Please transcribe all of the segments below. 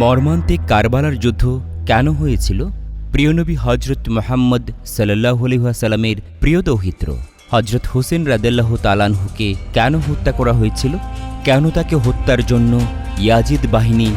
মর্মান্তিক কারবালার যুদ্ধ কেন হয়েছিল? প্রিয়নবী হজরত মোহাম্মদ সাল্লাহ আলহাসাল্লামের প্রিয় দৌহিত্র হজরত হোসেন রাদেল্লাহ তালানহুকে কেন হত্যা করা হয়েছিল? কেন তাকে হত্যার জন্য ইয়াজিদ বাহিনী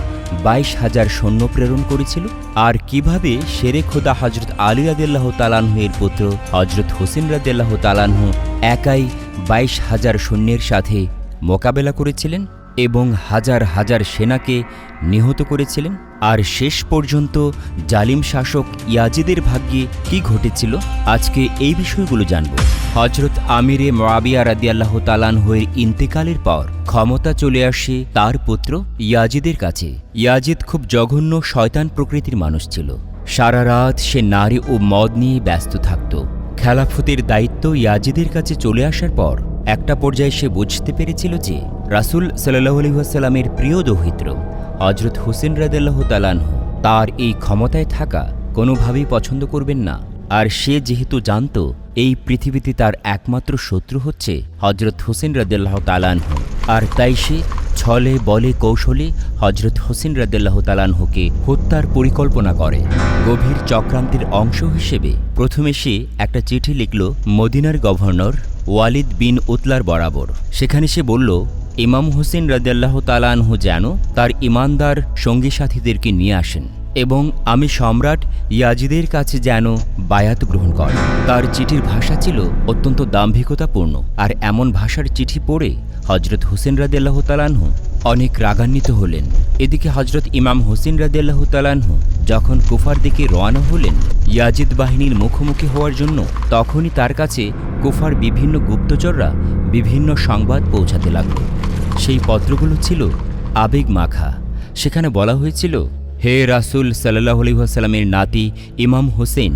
বাইশ হাজার সৈন্য প্রেরণ করেছিল? আর কীভাবে শেরে খোদা হজরত আলী রাদেল্লাহ তালানহুয়ের পুত্র হজরত হোসেন রাদেল্লাহ তালানহু একাই বাইশ হাজার সৈন্যের সাথে মোকাবেলা করেছিলেন? এবং হাজার হাজার সেনাকে নিহত করেছিলেন। আর শেষ পর্যন্ত জালিম শাসক ইয়াজিদের ভাগ্যে কি ঘটেছিল, আজকে এই বিষয়গুলো জানব। হজরত আমিরে মোয়াবিয়া রাদিয়াল্লাহ তালানহের ইন্তেকালের পর ক্ষমতা চলে আসে তার পুত্র ইয়াজিদের কাছে। ইয়াজিদ খুব জঘন্য শয়তান প্রকৃতির মানুষ ছিল। সারা রাত সে নারী ও মদ নিয়ে ব্যস্ত থাকত। খেলাফতের দায়িত্ব ইয়াজিদের কাছে চলে আসার পর একটা পর্যায়ে সে বুঝতে পেরেছিল যে রাসুল সাল্লাহ আলহিহাস্লামের প্রিয় দৌহিত্র হজরত হোসেন রাদাল্লাহ তালানহ তার এই ক্ষমতায় থাকা কোনোভাবেই পছন্দ করবেন না। আর সে যেহেতু জানত, এই পৃথিবীতে তার একমাত্র শত্রু হচ্ছে হজরত হোসেন রাদাল্লাহ তালানহ আর তাই সে ছলে, বলে, কৌশলে হজরত হোসেন রাদাল্লাহ তালানহকে হত্যার পরিকল্পনা করে। গভীর চক্রান্তের অংশ হিসেবে প্রথমে সে একটা চিঠি লিখল মদিনার গভর্নর ওয়ালিদ বিন উতলার বরাবর। সেখানে সে বলল ইমাম হোসেন রাদিয়াল্লাহ তালানহু যেন তার ইমানদার সঙ্গী সাথীদেরকে নিয়ে আসেন এবং আমি সম্রাট ইয়াজিদের কাছে যেন বায়াত গ্রহণ করেন তার চিঠির ভাষা ছিল অত্যন্ত দাম্ভিকতাপূর্ণ আর এমন ভাষার চিঠি পড়ে হজরত হোসেন রাদিয়াল্লাহ তালানহু অনেক রাগান্বিত হলেন। এদিকে হজরত ইমাম হোসেন রাদিয়াল্লাহ তালানহু যখন কুফার দিকে রওনা হলেন ইয়াজিদ বাহিনীর মুখোমুখি হওয়ার জন্য তখনই তার কাছে কুফার বিভিন্ন গুপ্তচররা বিভিন্ন সংবাদ পৌঁছাতে লাগল। সেই পত্রগুলো ছিল আবেগ মাখা। সেখানে বলা হয়েছিল, হে রাসুল সাল্লাহ আলহিহাসাল্লামের নাতি ইমাম হোসেন,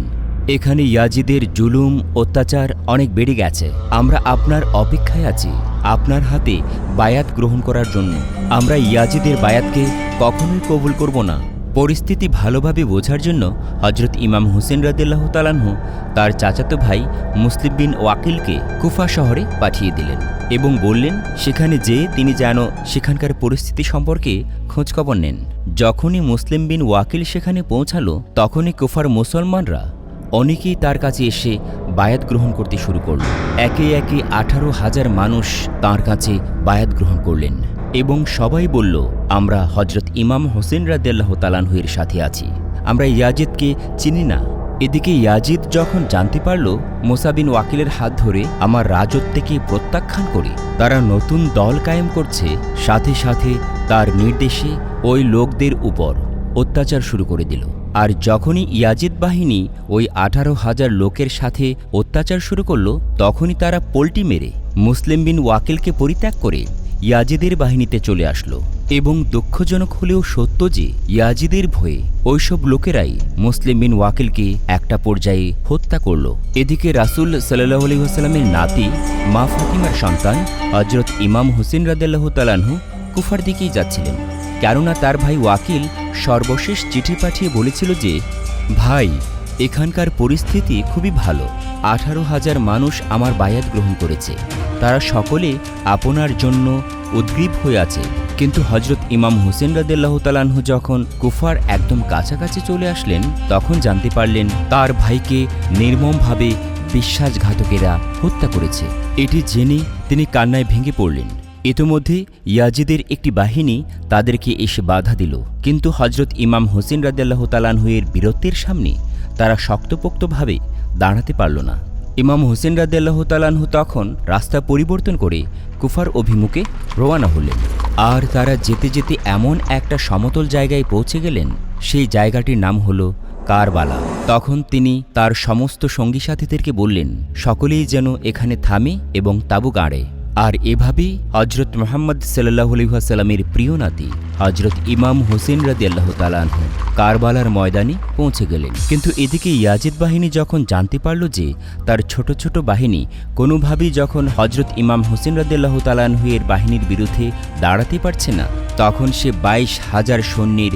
এখানে ইয়াজিদের জুলুম, অত্যাচার অনেক বেড়ে গেছে। আমরা আপনার অপেক্ষায় আছি। আপনার হাতে বায়াত গ্রহণ করার জন্য। আমরা ইয়াজিদের বায়াতকে কখনোই কবুল করব না। পরিস্থিতি ভালোভাবে বোঝার জন্য হজরত ইমাম হোসেন রাদিল্লাহ তালানহু তার চাচাতো ভাই মুসলিম বিন ওয়াকিলকে কুফা শহরে পাঠিয়ে দিলেন এবং বললেন, সেখানে যে তিনি যেন সেখানকার পরিস্থিতি সম্পর্কে খোঁজখবর নেন। যখনই মুসলিম বিন ওয়াকিল সেখানে পৌঁছালো, তখনই কুফার মুসলমানরা অনেকেই তার কাছে এসে বায়াত গ্রহণ করতে শুরু করল। একে একে আঠারো হাজার মানুষ তার কাছে বায়াত গ্রহণ করলেন। এবং সবাই বলল, আমরা হজরত ইমাম হোসেন রাদিয়াল্লাহ তালানহুয়ের সাথে আছি। আমরা ইয়াজিদকে চিনি না। এদিকে ইয়াজিদ যখন জানতে পারল মোসাবিন ওয়াকিলের হাত ধরে আমার রাজত্বকে প্রত্যাখ্যান করে তারা নতুন দল কায়েম করছে, সাথে সাথে তার নির্দেশে ওই লোকদের উপর অত্যাচার শুরু করে দিল। আর যখনই ইয়াজিদ বাহিনী ওই আঠারো হাজার লোকের সাথে অত্যাচার শুরু করল, তখনই তারা পোল্টি মেরে মুসলিম বিন ওয়াকিলকে পরিত্যাগ করে ইয়াজিদের বাহিনীতে চলে আসলো এবং দুঃখজনক হলেও সত্য যে ইয়াজিদের ভয়ে ওইসব লোকেরাই মুসলিম বিন ওয়াকিলকে একটা পর্যায়ে হত্যা করল। এদিকে রাসুল সাল্লাহ আলহিহাস্লামের নাতি মা ফাতিমার সন্তান হজরত ইমাম হুসেন রাদাল্লাহ তালানহু কুফার দিকেই যাচ্ছিলেন, কেননা তার ভাই ওয়াকিল সর্বশেষ চিঠি পাঠিয়ে বলেছিল যে, ভাই এখানকার পরিস্থিতি খুবই ভালো। আঠারো হাজার মানুষ আমার বায়াত গ্রহণ করেছে। তারা সকলে আপনার জন্য উদ্গ্রীব হয়ে আছে। কিন্তু হজরত ইমাম হোসেন রাদিল্লাহ তালাহু যখন কুফার একদম কাছাকাছি চলে আসলেন, তখন জানতে পারলেন তার ভাইকে নির্মমভাবে বিশ্বাসঘাতকেরা হত্যা করেছে। এটি জেনে তিনি কান্নায় ভেঙে পড়লেন। ইতোমধ্যে ইয়াজিদের একটি বাহিনী তাদেরকে এসে বাধা দিল। কিন্তু হজরত ইমাম হোসেন রাদিয়াল্লাহ তালানহুয়ের বীরত্বের সামনে তারা শক্তপোক্তভাবে দাঁড়াতে পারল না। ইমাম হোসেন রাদিয়াল্লাহ তালানহু তখন রাস্তা পরিবর্তন করে কুফার অভিমুখে রওয়ানা হলেন। আর তারা যেতে যেতে এমন একটা সমতল জায়গায় পৌঁছে গেলেন, সেই জায়গাটির নাম হলো কারবালা। তখন তিনি তার সমস্ত সঙ্গী সাথীদেরকে বললেন, সকলেই যেন এখানে থামে এবং তাবু গাড়ে। আর এভাবেই হজরত মোহাম্মদ সাল্লাহ আলহাসাল্লামের প্রিয় নাতি হজরত ইমাম হোসেন রাদি আল্লাহ তালাহ কারবালার ময়দানে পৌঁছে গেলেন। কিন্তু এদিকে ইয়াজিদ বাহিনী যখন জানতে পারল যে তার ছোট ছোট বাহিনী কোনোভাবেই যখন হজরত ইমাম হোসেন রাদিল্লাহ তালানহুয়ের বাহিনীর বিরুদ্ধে দাঁড়াতে পারছে না, তখন সে বাইশ হাজার সৈন্যের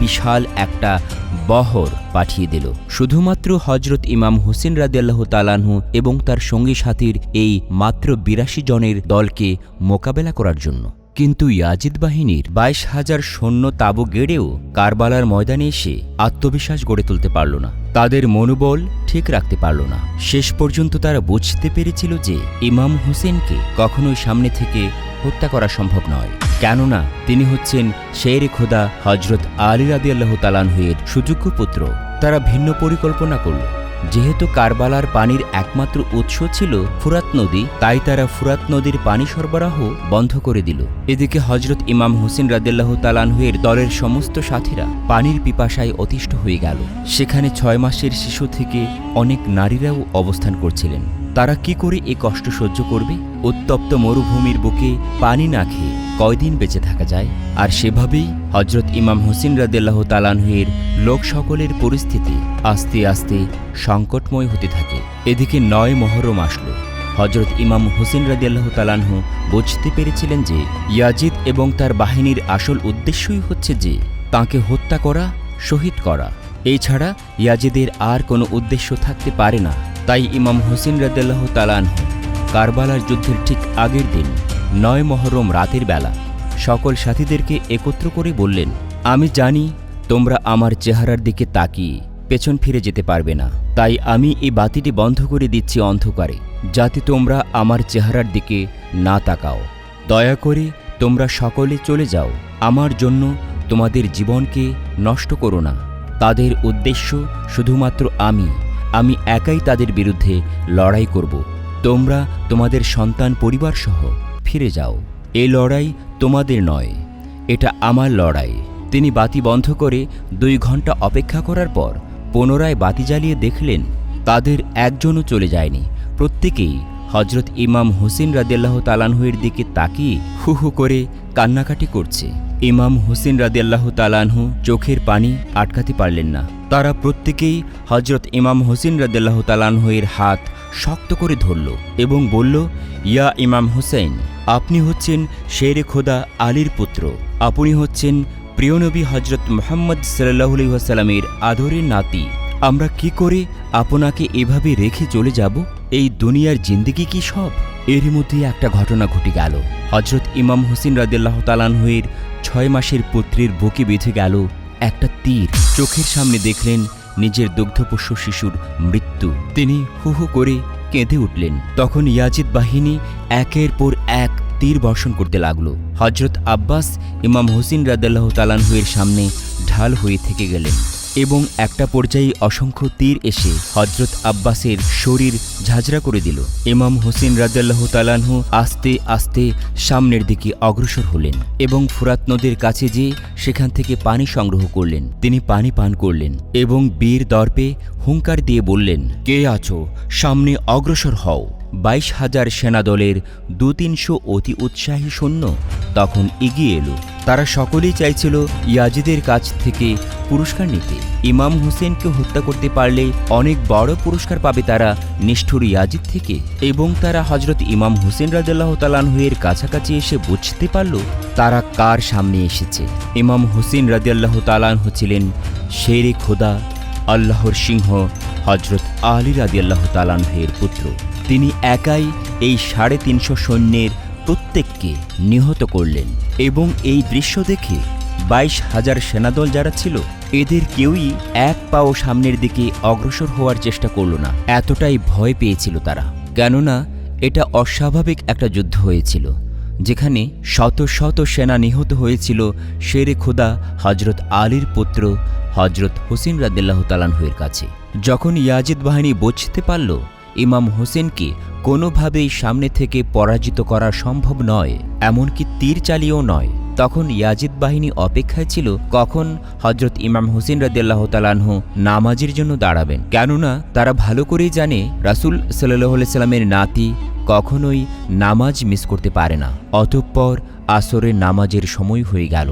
বিশাল একটা বহর পাঠিয়ে দিল। শুধুমাত্র হজরত ইমাম হোসেন রাদিয়াল্লাহ তালানহু এবং তার সঙ্গী সাথীর এই মাত্র বিরাশি জনের দলকে মোকাবেলা করার জন্য। কিন্তু ইয়াজিদ বাহিনীর বাইশ হাজার সৈন্য তাবু গেড়েও কারবালার ময়দানে এসে আত্মবিশ্বাস গড়ে তুলতে পারল না। তাদের মনোবল ঠিক রাখতে পারল না। শেষ পর্যন্ত তারা বুঝতে পেরেছিল যে ইমাম হোসেনকে কখনোই সামনে থেকে হত্যা করা সম্ভব নয়। কেননা তিনি হচ্ছেন শের খোদা হজরত আলী রাদি আল্লাহ তালানহুয়ের সুযোগ্য পুত্র। তারা ভিন্ন পরিকল্পনা করল। যেহেতু কারবালার পানির একমাত্র উৎস ছিল ফুরাত নদী, তাই তারা ফুরাত নদীর পানি সরবরাহ বন্ধ করে দিল। এদিকে হজরত ইমাম হোসেন রাদিল্লাহ তালানহুয়ের দলের সমস্ত সাথীরা পানির পিপাসায় অতিষ্ঠ হয়ে গেল। সেখানে ছয় মাসের শিশু থেকে অনেক নারীরাও অবস্থান করছিলেন। তারা কি করে এ কষ্ট সহ্য করবে? উত্তপ্ত মরুভূমির বুকে পানি না খেয়ে কয়দিন বেঁচে থাকা যায়? আর সেভাবেই হজরত ইমাম হোসেন রাদিল্লাহ তালানহের লোক সকলের পরিস্থিতি আস্তে আস্তে সংকটময় হতে থাকে। এদিকে নয় মহরম আসলো। হজরত ইমাম হোসেন রাদিয়াল্লাহ তালানহ বুঝতে পেরেছিলেন যে ইয়াজিদ এবং তার বাহিনীর আসল উদ্দেশ্যই হচ্ছে যে তাকে হত্যা করা, শহীদ করা। এছাড়া ইয়াজিদের আর কোনো উদ্দেশ্য থাকতে পারে না। তাই ইমাম হোসেন রাদিয়াল্লাহ তালানহু কারবালার যুদ্ধের ঠিক আগের দিন, নয় মহরম রাতের বেলা, সকল সাথীদেরকে একত্র করে বললেন, আমি জানি তোমরা আমার চেহারার দিকে তাকিয়ে পেছন ফিরে যেতে পারবে না। তাই আমি এই বাতিটি বন্ধ করে দিচ্ছি অন্ধকারে, যাতে তোমরা আমার চেহারার দিকে না তাকাও। দয়া করে তোমরা সকলে চলে যাও। আমার জন্য তোমাদের জীবনকে নষ্ট করো না। তাদের উদ্দেশ্য শুধুমাত্র আমি আমি একাই তাদের বিরুদ্ধে লড়াই করব। তোমরা তোমাদের সন্তান পরিবার সহ ফিরে যাও। এই লড়াই তোমাদের নয়, এটা আমার লড়াই। তিনি বাতি বন্ধ করে দুই ঘণ্টা অপেক্ষা করার পর পুনরায় বাতি জ্বালিয়ে দেখলেন, তাদের একজনও চলে যায়নি। প্রত্যেকেই হজরত ইমাম হোসেন রাদিয়াল্লাহ তালানহুয়ের দিকে তাকিয়ে হু হু করে কান্নাকাটি করছে। ইমাম হোসেন রাদিয়াল্লাহ তালানহু চোখের পানি আটকাতে পারলেন না। তারা প্রত্যেকেই হজরত ইমাম হোসেন রাদিয়াল্লাহ তালানহুয়ের হাত শক্ত করে ধরল এবং বলল, ইয়া ইমাম হোসেন, আপনি হচ্ছেন শেরে খোদা আলীর পুত্র। আপনি হচ্ছেন প্রিয়নবী হজরত মোহাম্মদ সাল্লাহ আদরের নাতি। আমরা কি করে আপনাকে এভাবে রেখে চলে যাব? এই দুনিয়ার জিন্দিগি কি সব? এরই মধ্যে একটা ঘটনা ঘটে গেল। হজরত ইমাম হোসেন রাদিল্লাহ তালানহুয়ের ছয় মাসের পুত্রের বুকে বেঁধে গেল একটা তীর। চোখের সামনে দেখলেন নিজের দুগ্ধপোষ্য শিশুর মৃত্যু। তিনি হু হু করে কেঁদে উঠলেন। তখন ইয়াজিদ বাহিনী একের পর এক তীর বর্ষণ করতে লাগল। হজরত আব্বাস ইমাম হোসেন রাদাল্লাহ তালানহুয়ের সামনে ঢাল হয়ে থেকে গেলেন। এবং একটা পর্যায়ে অসংখ্য তীর এসে হজরত আব্বাসের শরীর ঝাঁঝরা করে দিল। ইমাম হোসেন রাদাল্লাহ তালানহু আস্তে আস্তে সামনের দিকে অগ্রসর হলেন এবং ফুরাত নদীর কাছে যেয়ে সেখান থেকে পানি সংগ্রহ করলেন। তিনি পানি পান করলেন এবং বীর দর্পে হুঙ্কার দিয়ে বললেন, কে আছো? সামনে অগ্রসর হও। বাইশ হাজার সেনাদলের দু তিনশো অতি উৎসাহী সৈন্য তখন এগিয়ে এলো। তারা সকলেই চাইছিল ইয়াজিদের কাছ থেকে পুরস্কার নিতে। ইমাম হোসেনকে হত্যা করতে পারলে অনেক বড় পুরস্কার পাবে তারা নিষ্ঠুর ইয়াজিদ থেকে এবং তারা হজরত ইমাম হোসেন রাজাল্লাহ তালানহুয়ের কাছাকাছি এসে বুঝতে পারল তারা কার সামনে এসেছে। ইমাম হোসেন রাজিয়াল্লাহ তালানহু ছিলেন শেরে খোদা, আল্লাহর সিংহ হজরত আলী রাদিয়াল্লাহ তালানহের পুত্র। তিনি একাই এই সাড়ে তিনশো সৈন্যের প্রত্যেককে নিহত করলেন এবং এই দৃশ্য দেখে বাইশ হাজার সেনাদল যারা ছিল, এদের কেউই এক পাও সামনের দিকে অগ্রসর হওয়ার চেষ্টা করল না। এতটাই ভয় পেয়েছিল তারা। কেননা, এটা অস্বাভাবিক একটা যুদ্ধ হয়েছিল, যেখানে শত শত সেনা নিহত হয়েছিল শেরে খোদা হজরত আলীর পুত্র হজরত হোসেন রাদিল্লাহ তালানহুয়ের কাছে। যখন ইয়াজিদ বাহিনী বুঝতে পারল ইমাম হোসেনকে কোনোভাবেই সামনে থেকে পরাজিত করা সম্ভব নয়, এমনকি তীর চালিয়েও নয়। তখন ইয়াজিদ বাহিনী অপেক্ষায় ছিল কখন হজরত ইমাম হোসেন রাদিল্লাহ তালানহু নামাজের জন্য দাঁড়াবেন। কেননা তারা ভালো করেই জানে রাসুল সাল্লাহ সাল্লামের নাতি কখনোই নামাজ মিস করতে পারে না। অতঃপর আসরের নামাজের সময় হয়ে গেল।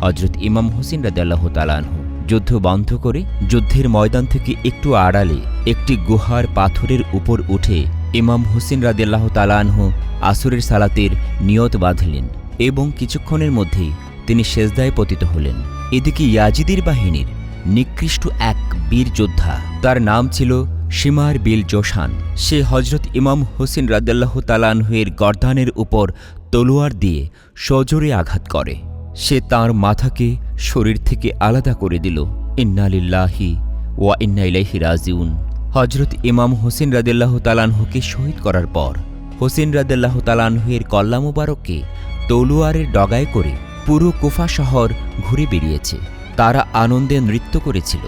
হজরত ইমাম হোসেন রাদিয়াল্লাহ তালানহু যুদ্ধ বন্ধ করে যুদ্ধের ময়দান থেকে একটু আড়ালে একটি গুহার পাথরের উপর উঠে ইমাম হোসেন রাদিয়াল্লাহ তালানহ আসরের সালাতের নিয়ত বাঁধলেন এবং কিছুক্ষণের মধ্যেই তিনি সেজদায় পতিত হলেন। এদিকে ইয়াজিদের বাহিনীর নিকৃষ্ট এক বীর যোদ্ধা, তার নাম ছিল সীমার বিল জোশান। সে হজরত ইমাম হোসেন রাদাল্লাহ তালানহুয়ের গর্দানের উপর তলোয়ার দিয়ে সজোরে আঘাত করে। সে তার মাথাকে শরীর থেকে আলাদা করে দিল। ইন্নালিল্লাহি ওয়া ইন্না ইলাইহি রাজিউন। হজরত ইমাম হোসেন রাদেল্লাহ তালানহুকে শহীদ করার পর হোসেন রাদেল্লাহ তালানহুয়ের কল্লা মুবারককে তলোয়ারের ডগায় করে পুরো কুফা শহর ঘুরে বেরিয়েছে তারা আনন্দে নৃত্য করেছিল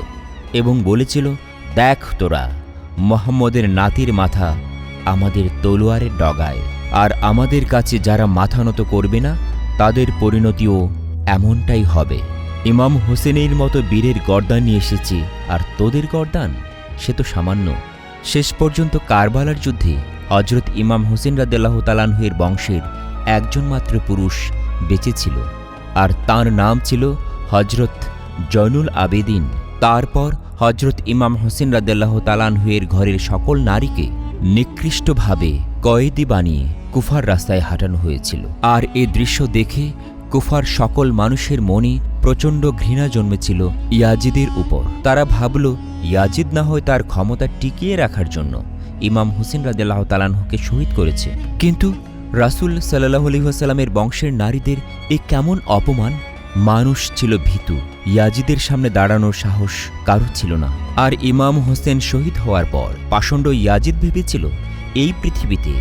এবং বলেছিল, দেখ তোরা, মোহাম্মদের নাতির মাথা আমাদের তলোয়ারের ডগায়। আর আমাদের কাছে যারা মাথা নত করবে না তাদের পরিণতিও এমনটাই হবে। ইমাম হোসেনের মতো বীরের গর্দান নিয়ে এসেছি, আর তোদের গর্দান? সে তো সামান্য। শেষ পর্যন্ত কারবালার যুদ্ধে হজরত ইমাম হোসেন রাদেল্লাহ তালানহুয়ের বংশের একজন মাত্র পুরুষ বেঁচে ছিল, আর তার নাম ছিল হজরত জয়নুল আবেদিন। তারপর হজরত ইমাম হোসেন রাদেল্লাহ তালানহুয়ের ঘরের সকল নারীকে নিকৃষ্টভাবে কয়েদি বানিয়ে কুফার রাস্তায় হাঁটানো হয়েছিল। আর এ দৃশ্য দেখে কুফার সকল মানুষের মনে প্রচণ্ড ঘৃণা জন্মেছিল ইয়াজিদের উপর। তারা ভাবল, ইয়াজিদ না হয় তার ক্ষমতা টিকিয়ে রাখার জন্য ইমাম হুসেন রাদেল্লাহ তালানহুকে শহীদ করেছে। কিন্তু রাসুল সাল্লাহ আলহিহাস্লামের বংশের নারীদের এ কেমন অপমান? মানুষ ছিল ভীতু, ইয়াজিদের সামনে দাঁড়ানোর সাহস কারও ছিল না। আর ইমাম হোসেন শহীদ হওয়ার পর পাষণ্ড ইয়াজিদ ভেবেছিল, এই পৃথিবীতে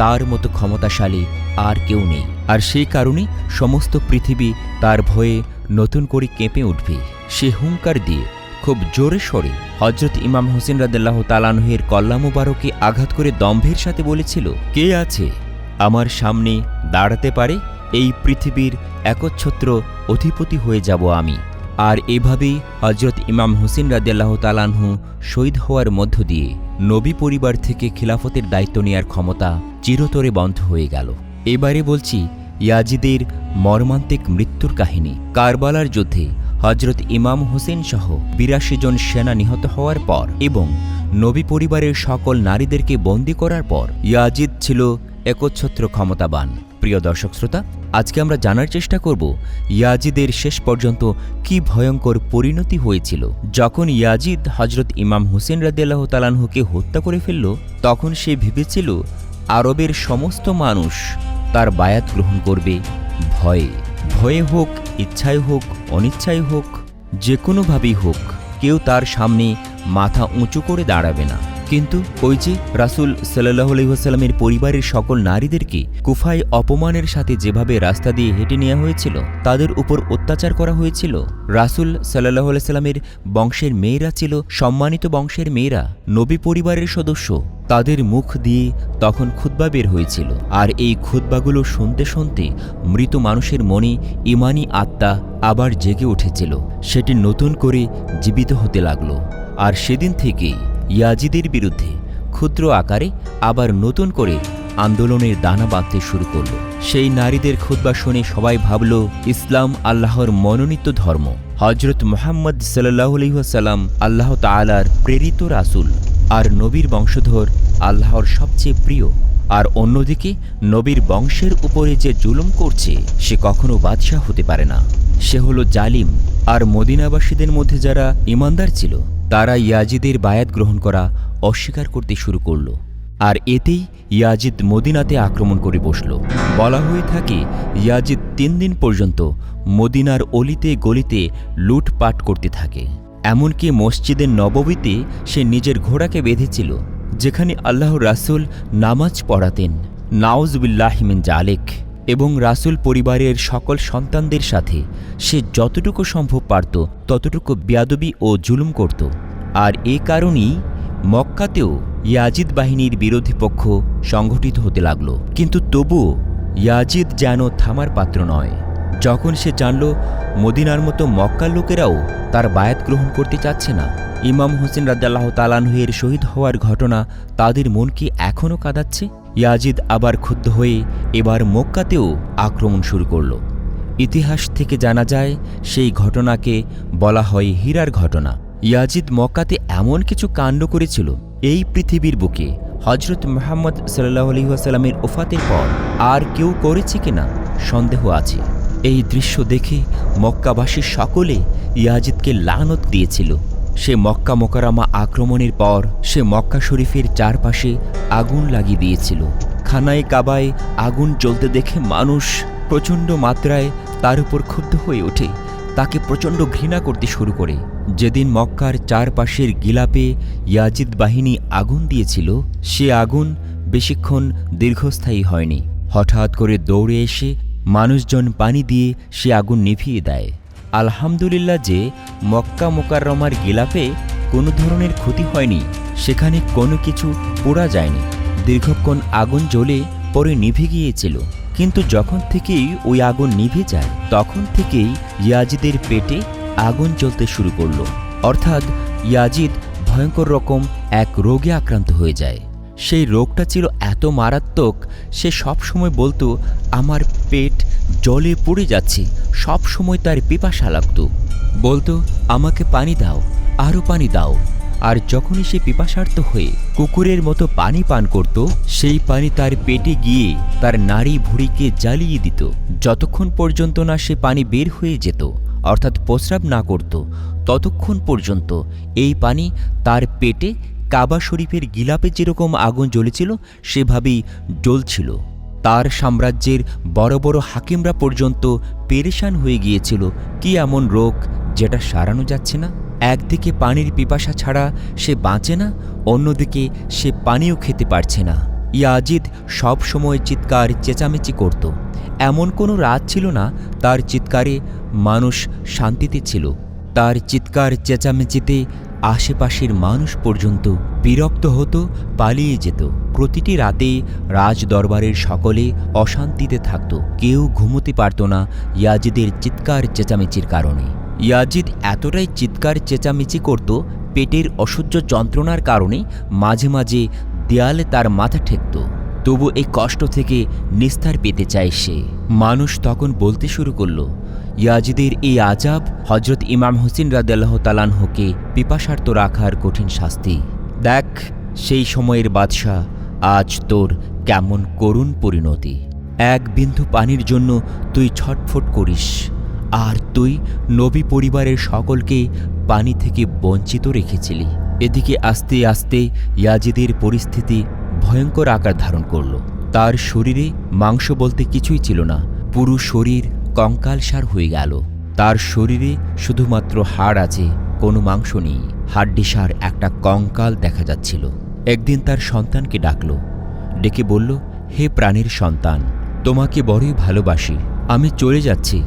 তার মতো ক্ষমতাশালী আর কেউ নেই। আর সেই কারণে সমস্ত পৃথিবী তার ভয়ে নতুন করে কেঁপে উঠবে। সে হুঙ্কার দিয়ে খুব জোরে সরে হজরত ইমাম হোসেন রাদেল্লাহ তালানহের কল্লা মুবারকে আঘাত করে দম্ভের সাথে বলেছিল, কে আছে আমার সামনে দাঁড়াতে পারে? এই পৃথিবীর একচ্ছত্র অধিপতি হয়ে যাব আমি। আর এভাবেই হজরত ইমাম হুসেন রাদিয়াল্লাহ তালানহু শহীদ হওয়ার মধ্য দিয়ে নবী পরিবার থেকে খিলাফতের দায়িত্ব নেয়ার ক্ষমতা চিরতরে বন্ধ হয়ে গেল। এবারে বলছি, ইয়াজিদের মর্মান্তিক মৃত্যুর কাহিনী। কারবালার যুদ্ধে হজরত ইমাম হোসেন সহ বিরাশি জন সেনা নিহত হওয়ার পর এবং নবী পরিবারের সকল নারীদেরকে বন্দী করার পর ইয়াজিদ ছিল একচ্ছত্র ক্ষমতাবান। প্রিয় দর্শক শ্রোতা, আজকে আমরা জানার চেষ্টা করব ইয়াজিদের শেষ পর্যন্ত কি ভয়ঙ্কর পরিণতি হয়েছিল। যখন ইয়াজিদ হজরত ইমাম হুসেন রাদিয়াল্লাহ তালানহুকে হত্যা করে ফেলল, তখন সে ভেবেছিল, আরবের সমস্ত মানুষ তার বায়াত গ্রহণ করবে। ভয়ে ভয়ে হোক, ইচ্ছায় হোক, অনিচ্ছায় হোক যে কোনোভাবেই হোক, কেউ তার সামনে মাথা উঁচু করে দাঁড়াবে না। কিন্তু যে রাসুল সাল্লাহ আলহিহাস্লামের পরিবারের সকল নারীদেরকে কুফায় অপমানের সাথে যেভাবে রাস্তা দিয়ে হেঁটে নেওয়া হয়েছিল, তাদের উপর অত্যাচার করা হয়েছিল। রাসুল সাল্লাহ সাল্লামের বংশের মেয়েরা ছিল সম্মানিত বংশের মেয়েরা, নবী পরিবারের সদস্য। তাদের মুখ দিয়ে তখন খুদ্া বের হয়েছিল। আর এই খুদ্বাগুলো শুনতে শুনতে মৃত মানুষের মনে ইমানি আত্মা আবার জেগে উঠেছিল। সেটি নতুন করে জীবিত হতে লাগল। আর সেদিন থেকেই ইয়াজিদের বিরুদ্ধে ক্ষুদ্র আকারে আবার নতুন করে আন্দোলনের দানা বাঁধতে শুরু করল। সেই নারীদের খুদ্া শুনে সবাই ভাবল, ইসলাম আল্লাহর মনোনীত ধর্ম। হজরত মোহাম্মদ সাল্লাহ আলহিহাসাল্লাম আল্লাহ তালার প্রেরিত রাসুল আর নবীর বংশধর আল্লাহর সবচেয়ে প্রিয়। আর অন্যদিকে নবীর বংশের উপরে যে জুলুম করছে, সে কখনো বাদশাহ হতে পারে না। সে হলো জালিম। আর মদিনাবাসীদের মধ্যে যারা ইমানদার ছিল তারা ইয়াজিদের বায়াত গ্রহণ করা অস্বীকার করতে শুরু করল আর এতেই ইয়াজিদ মদিনাতে আক্রমণ করে বসল। বলা হয়ে থাকে, ইয়াজিদ তিন দিন পর্যন্ত মদিনার অলিতে গলিতে লুটপাট করতে থাকে। এমনকি মসজিদের নববীতে সে নিজের ঘোড়াকে বেঁধেছিল, যেখানে আল্লাহ রাসুল নামাজ পড়াতেন। নাউজবিল্লাহিমিন জালেক এবং রাসুল পরিবারের সকল সন্তানদের সাথে সে যতটুকু সম্ভব পারত, ততটুকু বেয়াদবি ও জুলুম করত। আর এ কারণেই মক্কাতেও ইয়াজিদ বাহিনীর বিরোধী পক্ষ সংগঠিত হতে লাগল। কিন্তু তবুও ইয়াজিদ যেন থামার পাত্র নয়। যখন সে জানল মদিনার মতো মক্কার লোকেরাও তার বায়াত গ্রহণ করতে চাচ্ছে না, ইমাম হোসেন রাদ্দাল্লাহ তালানহের শহীদ হওয়ার ঘটনা তাদের মনকে এখনও কাঁদাচ্ছে। ইয়াজিদ আবার ক্ষুব্ধ হয়ে এবার মক্কাতেও আক্রমণ শুরু করল। ইতিহাস থেকে জানা যায়, সেই ঘটনাকে বলা হয় হীরার ঘটনা। ইয়াজিদ মক্কাতে এমন কিছু কাণ্ড করেছিল, এই পৃথিবীর বুকে। হজরত মোহাম্মদ সাল্লাহ আলহিহাস্লামের ওফাতের পর আর কেউ করেছে কিনা সন্দেহ আছে। এই দৃশ্য দেখে মক্কাবাসী সকলে ইয়াজিদকে লানত দিয়েছিল। সে মক্কা মোকারামা আক্রমণের পর সে মক্কা শরীফের চারপাশে আগুন লাগিয়ে দিয়েছিল। খানায় কাবায় আগুন জ্বলতে দেখে মানুষ প্রচণ্ড মাত্রায় তার উপর ক্ষুব্ধ হয়ে ওঠে। তাকে প্রচণ্ড ঘৃণা করতে শুরু করে। যেদিন মক্কার চারপাশের গিলাপে ইয়াজিদ বাহিনী আগুন দিয়েছিল, সে আগুন বেশিক্ষণ দীর্ঘস্থায়ী হয়নি। হঠাৎ করে দৌড়ে এসে মানুষজন পানি দিয়ে সে আগুন নিভিয়ে দেয়। আলহামদুলিল্লাহ যে মক্কা মোকাররমার গিলাপে কোনো ধরনের ক্ষতি হয়নি, সেখানে কোনো কিছু পোড়া যায়নি। দীর্ঘক্ষণ আগুন জ্বলে পরে নিভে গিয়েছিল। কিন্তু যখন থেকেই ওই আগুন নিভে যায়, তখন থেকেই ইয়াজিদের পেটে আগুন জ্বলতে শুরু করল। অর্থাৎ ইয়াজিদ ভয়ঙ্কর রকম এক রোগে আক্রান্ত হয়ে যায়। সেই রোগটা ছিল এত মারাত্মক, সে সব সময় বলতো, আমার পেট জলে পড়ে যাচ্ছে সব সময় তার পিপাসা লাগতো। বলতো, আমাকে পানি দাও, আরও পানি দাও। আর যখনই সে পিপাসার্থ হয়ে কুকুরের মতো পানি পান করত, সেই পানি তার পেটে গিয়ে তার নাড়ি ভুঁড়িকে জ্বালিয়ে দিত। যতক্ষণ পর্যন্ত না সে পানি বের হয়ে যেত, অর্থাৎ প্রস্রাব না করত, ততক্ষণ পর্যন্ত এই পানি তার পেটে কাবা শরীফের গিলাপে যেরকম আগুন জ্বলেছিল, সেভাবেই জ্বলছিল। তার সাম্রাজ্যের বড় বড় হাকিমরা পর্যন্ত পেরেশান হয়ে গিয়েছিল। কি এমন রোগ যেটা সারানো যাচ্ছে না? একদিকে পানির পিপাসা ছাড়া সে বাঁচে না, অন্যদিকে সে পানিও খেতে পারছে না। ইয়াজিদ সব সময় চিৎকার চেঁচামেচি করত। এমন কোনো রাত ছিল না, তার চিৎকারে মানুষ শান্তিতে ছিল। তার চিৎকার চেঁচামেচিতে আশেপাশের মানুষ পর্যন্ত বিরক্ত হতো, পালিয়ে যেত। প্রতিটি রাতে রাজ দরবারের সকলে অশান্তিতে থাকত। কেউ ঘুমোতে পারত না ইয়াজিদের চিৎকার চেঁচামেচির কারণে। ইয়াজিদ এতটাই চিৎকার চেঁচামেচি করত, পেটের অসহ্য যন্ত্রণার কারণে মাঝে মাঝে দেয়ালে তার মাথা ঠেকত। তবু এই কষ্ট থেকে নিস্তার পেতে চায় সে। মানুষ তখন বলতে শুরু করল ইয়াজিদের এই আজাব হজরত ইমাম হোসেন রাদাল্লাহ তালানহকে পিপাসার্ত রাখার কঠিন শাস্তি। দেখ, সেই সময়ের বাদশাহ, আজ তোর কেমন করুণ পরিণতি। এক বিন্দু পানির জন্য তুই ছটফট করিস, আর তুই নবী পরিবারের সকলকে পানি থেকে বঞ্চিত রেখেছিলি। এদিকে আস্তে আস্তে ইয়াজিদের পরিস্থিতি ভয়ঙ্কর আকার ধারণ করল। তার শরীরে মাংস বলতে কিছুই ছিল না, পুরো শরীর কঙ্কালসার হয়ে গেল। তার শরীরে শুধুমাত্র হাড় আছে, কোনো মাংস নেই। হাড্ডিসার একটা কঙ্কাল দেখা যাচ্ছিল। একদিন তার সন্তানকে ডাকল। ডেকে বলল, হে প্রাণীর সন্তান, তোমাকে বড়ই ভালোবাসি। আমি চলে যাচ্ছি।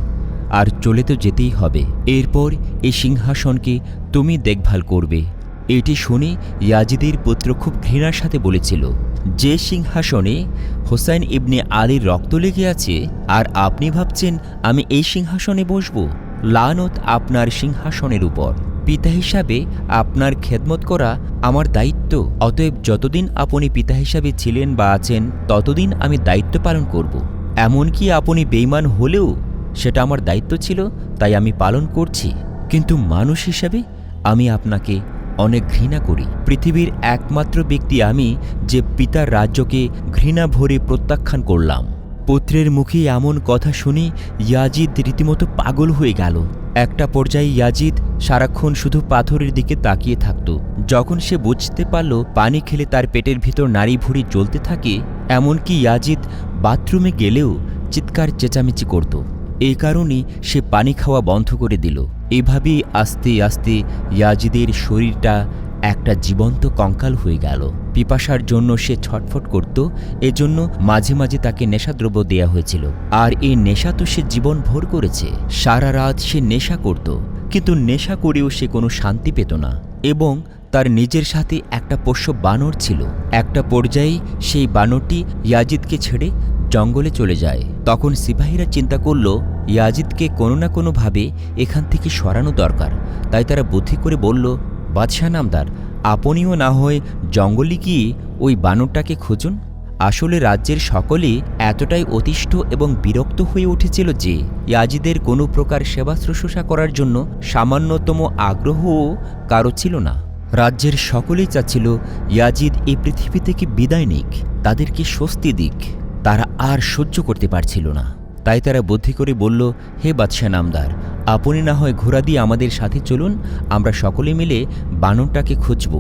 আর চলে তো যেতেই হবে। এরপর এই সিংহাসনকে তুমি দেখভাল করবে। এটি শুনে ইয়াজিদের পুত্র খুব ঘৃণার সাথে বলেছিল, যে সিংহাসনে হোসাইন ইবনে আলীর রক্ত লেগে আছে, আর আপনি ভাবছেন আমি এই সিংহাসনে বসব? লানত আপনার সিংহাসনের উপর। পিতা হিসাবে আপনার খেদমত করা আমার দায়িত্ব। অতএব যতদিন আপনি পিতা হিসাবে ছিলেন বা আছেন, ততদিন আমি দায়িত্ব পালন করব। এমনকি আপনি বেইমান হলেও সেটা আমার দায়িত্ব ছিল, তাই আমি পালন করছি। কিন্তু মানুষ হিসাবে আমি আপনাকে অনেক ঘৃণা করি। পৃথিবীর একমাত্র ব্যক্তি আমি যে পিতার রাজ্যকে ঘৃণা ভরে প্রত্যাখ্যান করলাম। পুত্রের মুখে এমন কথা শুনি ইয়াজিদ রীতিমতো পাগল হয়ে গেল। একটা পর্যায়ে ইয়াজিদ সারাক্ষণ শুধু পাথরের দিকে তাকিয়ে থাকত। যখন সে বুঝতে পারল পানি খেলে তার পেটের ভিতর নাড়ি ভুড়ি জ্বলতে থাকে, এমনকি ইয়াজিদ বাথরুমে গেলেও চিৎকার চেঁচামেচি করত। এই কারণে সে পানি খাওয়া বন্ধ করে দিল। এভাবেই আস্তে আস্তে ইয়াজিদের শরীরটা একটা জীবন্ত কঙ্কাল হয়ে গেল। পিপাসার জন্য সে ছটফট করত, এজন্য মাঝে মাঝে তাকে নেশাদ্রব্য দেয়া হয়েছিল। আর এই নেশা তো সে জীবন ভর করেছে। সারা রাত সে নেশা করত, কিন্তু নেশা করেও সে কোনো শান্তি পেত না। এবং তার নিজের সাথে একটা পোষ্য বানর ছিল। একটা পর্যায়ে সেই বানরটি ইয়াজিদকে ছেড়ে জঙ্গলে চলে যায়। তখন সিপাহীরা চিন্তা করল, ইয়াজিদকে কোনো না কোনোভাবে এখান থেকে সরানো দরকার। তাই তারা বুদ্ধি করে বলল, বাদশাহ নামদার, আপনিও না হয় জঙ্গলে গিয়ে ওই বানরটাকে খুঁজুন। আসলে রাজ্যের সকলে এতটাই অতিষ্ঠ এবং বিরক্ত হয়ে উঠেছিল যে ইয়াজিদের কোনো প্রকার সেবা শুশ্রূষা করার জন্য সামান্যতম আগ্রহও কারও ছিল না। রাজ্যের সকলেই চাচ্ছিল, ইয়াজিদ এই পৃথিবী থেকে বিদায় নিক, তাদেরকে স্বস্তি দিক। তারা আর সহ্য করতে পারছিল না। তাই তারা বুদ্ধি করে বলল, হে বাদশাহ নামদার, আপনি না হয় ঘোড়া দিয়ে আমাদের সাথে চলুন, আমরা সকলে মিলে বানরটাকে খুঁজব।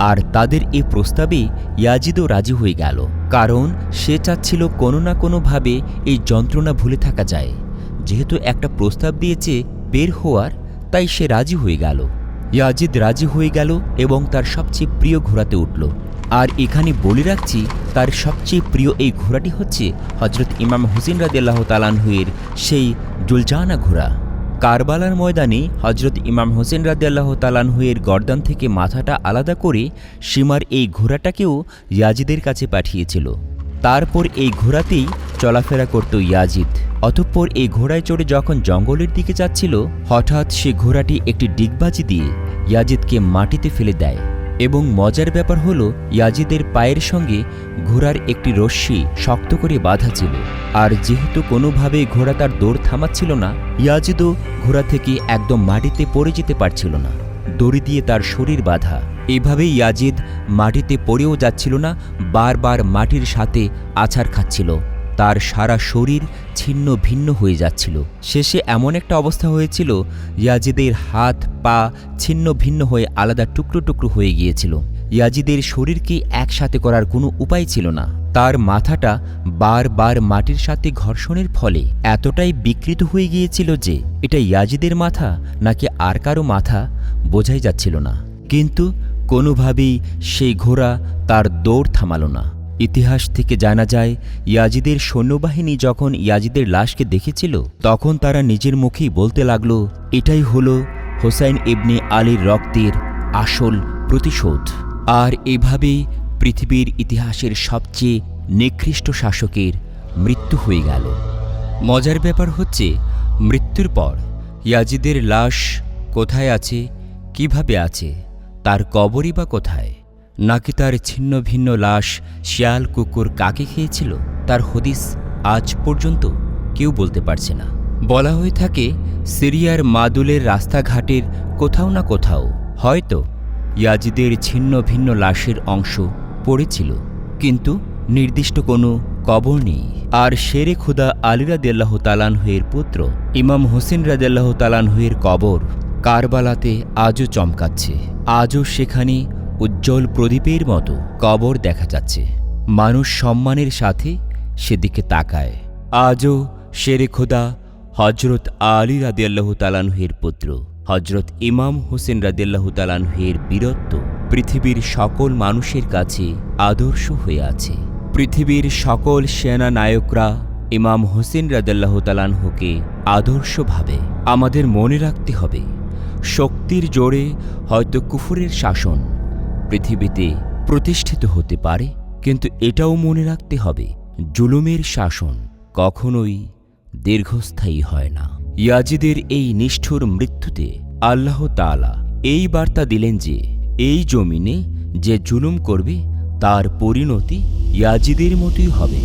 আর তাদের এই প্রস্তাবে ইয়াজিদও রাজি হয়ে গেল, কারণ সে চাচ্ছিল কোনো না কোনোভাবে এই যন্ত্রণা ভুলে থাকা যায়। যেহেতু একটা প্রস্তাব দিয়েছে বের হওয়ার, তাই সে রাজি হয়ে গেল। ইয়াজিদ রাজি হয়ে গেল এবং তার সবচেয়ে প্রিয় ঘোড়াতে উঠল। আর এখানে বলে রাখছি, তার সবচেয়ে প্রিয় এই ঘোড়াটি হচ্ছে হজরত ইমাম হুসেন রাদিল্লাহ তালানহুয়ের সেই জুলজানা ঘোড়া। কারবালার ময়দানে হজরত ইমাম হোসেন রাদিয়াল্লাহ তালানহুয়ের গর্দান থেকে মাথাটা আলাদা করে সীমার এই ঘোড়াটাকেও ইয়াজিদের কাছে পাঠিয়েছিল। তারপর এই ঘোড়াতেই চলাফেরা করত ইয়াজিদ। অতঃপর এই ঘোড়ায় চড়ে যখন জঙ্গলের দিকে যাচ্ছিল, হঠাৎ সে ঘোড়াটি একটি ডিগবাজি দিয়ে ইয়াজিদকে মাটিতে ফেলে দেয়। এবং মজার ব্যাপার হলো, ইয়াজিদের পায়ের সঙ্গে ঘোড়ার একটি রশ্মি শক্ত করে বাঁধা ছিল। আর যেহেতু কোনোভাবে ঘোড়া তার দৌড় থামাচ্ছিল না, ইয়াজিদও ঘোড়া থেকে একদম মাটিতে পড়ে যেতে পারছিল না। দড়ি দিয়ে তার শরীর বাঁধা। এভাবেই ইয়াজিদ মাটিতে পড়েও যাচ্ছিল না, বারবার মাটির সাথে আছাড় খাচ্ছিল। তার সারা শরীর ছিন্ন ভিন্ন হয়ে যাচ্ছিল। শেষে এমন একটা অবস্থা হয়েছিল, ইয়াজিদের হাত, পা ছিন্ন ভিন্ন হয়ে আলাদা টুকরো টুকরো হয়ে গিয়েছিল। ইয়াজিদের শরীরকে একসাথে করার কোনো উপায় ছিল না। তার মাথাটা বারবার মাটির সাথে ঘর্ষণের ফলে এতটাই বিকৃত হয়ে গিয়েছিল যে, এটা ইয়াজিদের মাথা নাকি আর কারও মাথা বোঝাই যাচ্ছিল না। কিন্তু কোনোভাবেই সেই ঘোড়া তার দৌড় থামালো না। ইতিহাস থেকে জানা যায়, ইয়াজিদের সৈন্যবাহিনী যখন ইয়াজিদের লাশকে দেখেছিল, তখন তারা নিজের মুখেই বলতে লাগল, এটাই হলো হোসাইন ইবনে আলীর রক্তের আসল প্রতিশোধ। আর এভাবেই পৃথিবীর ইতিহাসের সবচেয়ে নিকৃষ্ট শাসকের মৃত্যু হয়ে গেল। মজার ব্যাপার হচ্ছে, মৃত্যুর পর ইয়াজিদের লাশ কোথায় আছে, কীভাবে আছে, তার কবরই বা কোথায়? নাকি তার ছিন্ন ভিন্ন লাশ শিয়াল কুকুর কাকে খেয়েছিল? তার হদিস আজ পর্যন্ত কেউ বলতে পারছে না। বলা হয়ে থাকে, সিরিয়ার মাদুলের রাস্তাঘাটের কোথাও না কোথাও হয়তো ইয়াজিদের ছিন্ন ভিন্ন লাশের অংশ পড়েছিল, কিন্তু নির্দিষ্ট কোনো কবর নেই। আর শেরে খুদা আলী রাদিয়াল্লাহ তালানহুয়ের পুত্র ইমাম হোসেন রাদিয়াল্লাহ তালানহুয়ের কবর কারবালাতে আজও চমকাচ্ছে। আজও সেখানে উজ্জ্বল প্রদীপের মতো কবর দেখা যাচ্ছে। মানুষ সম্মানের সাথে সেদিকে তাকায়। আজও শেরে খোদা হজরত আলী রাদিয়াল্লাহ তালানহের পুত্র হজরত ইমাম হোসেন রাদিয়াল্লাহ তালানহের বীরত্ব পৃথিবীর সকল মানুষের কাছে আদর্শ হয়ে আছে। পৃথিবীর সকল সেনা নায়করা ইমাম হোসেন রাদিয়াল্লাহ তালানহুকে আদর্শ ভাবে আমাদের মনে রাখতে হবে। শক্তির জোরে হয়তো কুফুরের শাসন পৃথিবীতে প্রতিষ্ঠিত হতে পারে, কিন্তু এটাও মনে রাখতে হবে, জুলুমের শাসন কখনোই দীর্ঘস্থায়ী হয় না। ইয়াজিদের এই নিষ্ঠুর মৃত্যুতে আল্লাহ তালা এই বার্তা দিলেন যে, এই জমিনে যে জুলুম করবে, তার পরিণতি ইয়াজিদের মতোই হবে।